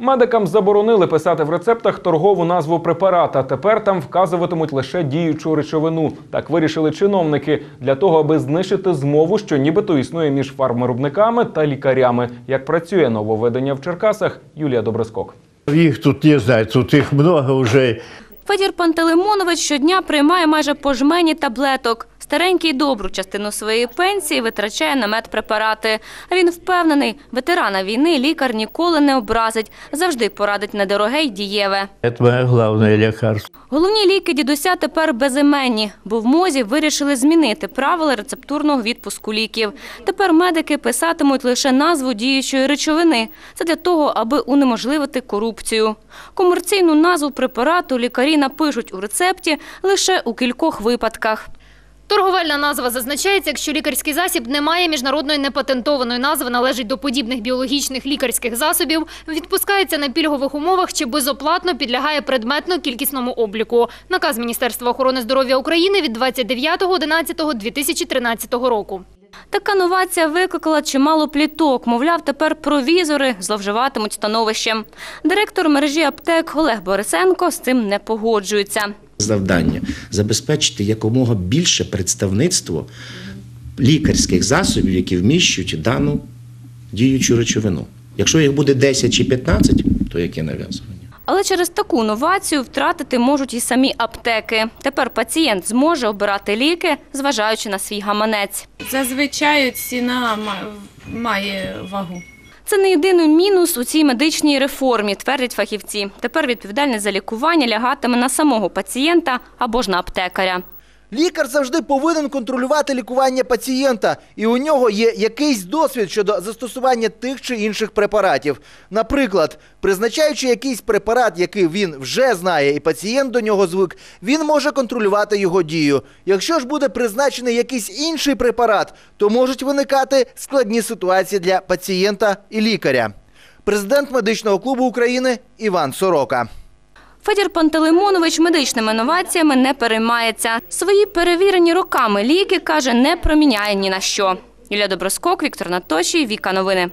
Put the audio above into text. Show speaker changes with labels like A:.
A: Медикам заборонили писати в рецептах торгову назву препарата. Тепер там вказуватимуть лише діючу речовину. Так вирішили чиновники для того, аби знищити змову, що нібито існує між фармвиробниками та лікарями. Як працює нововведення в Черкасах, Юлія Доброскок.
B: Их тут не знаю, тут их много уже.
C: Федір Пантелеймонович щодня приймає майже по жмені таблеток. Старенький добру частину своєї пенсії витрачає на медпрепарати. А він впевнений, ветерана війни лікар ніколи не образить, завжди порадить недороге й дієве.
B: Это мое главное лекарство.
C: Головні ліки дідуся тепер безіменні, бо в мозі вирішили змінити правила рецептурного відпуску ліків. Тепер медики писатимуть лише назву діючої речовини. Це для того, аби унеможливити корупцію. Комерційну назву препарату лікарі напишуть у рецепті лише у кількох випадках.
D: Торговельна назва зазначається, якщо лікарський засіб не має міжнародної непатентованої назви, належить до подібних біологічних лікарських засобів, відпускається на пільгових умовах чи безоплатно підлягає предметно-кількісному обліку. Наказ Міністерства охорони здоров'я України від 29.11.2013 року.
C: Така новація викликала чимало пліток. Мовляв, тепер провізори зловживатимуть становищем. Директор мережі аптек Олег Борисенко з цим не погоджується.
E: Завдання забезпечити якомога більше представництво лікарських засобів, які вміщують дану діючу речовину. Якщо їх буде 10 чи 15, то яке нав'язування?
C: Але через таку новацію втратити можуть і самі аптеки. Тепер пацієнт зможе обирати ліки, зважаючи на свій гаманець.
F: Зазвичай ціна має вагу.
C: Це не єдиний мінус у цій медичній реформі, твердять фахівці. Тепер відповідальність за лікування лягатиме на самого пацієнта або ж на аптекаря.
G: Лікар завжди повинен контролювати лікування пацієнта, і у нього є якийсь досвід щодо застосування тих чи інших препаратів. Наприклад, призначаючи якийсь препарат, який він вже знає, і пацієнт до нього звик, він може контролювати його дію. Якщо ж буде призначений якийсь інший препарат, то можуть виникати складні ситуації для пацієнта і лікаря. Президент медичного клубу України Іван Сорока.
C: Федір Пантелеймонович медичними новаціями не переймається. Свої перевірені роками ліки, каже, не проміняє ні на що. Юлія Доброскок, Віктор Наточій, Віка Новини.